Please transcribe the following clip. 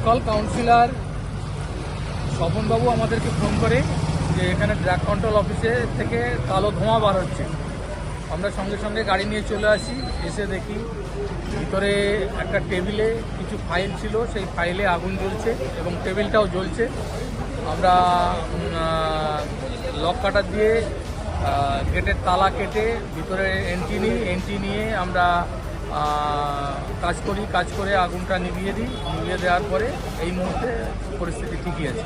Local councillor স্বপনবাবু আমাদেরকে phone করে যে এখানে ড্রাগ কন্ট্রোল অফিসে থেকে কালো ধোঁয়া বার হচ্ছে। আমরা সঙ্গে সঙ্গে গাড়ি নিয়ে চলে আসি, এসে দেখি ভিতরে একটা টেবিলে কিছু ফাইল ছিল, সেই ফাইলে আগুন জ্বলছে এবং টেবিলটাও জ্বলছে। আমরা লক কাটার দিয়ে গেটের তালা কেটে ভিতরে এন্ট্রি নিই এন্ট্রি নিয়ে আমরা কাজ করি, কাজ করে আগুনটা নিভিয়ে দিই, নিভিয়ে দেওয়ার পরে এই মুহূর্তে পরিস্থিতি ঠিকই আছে।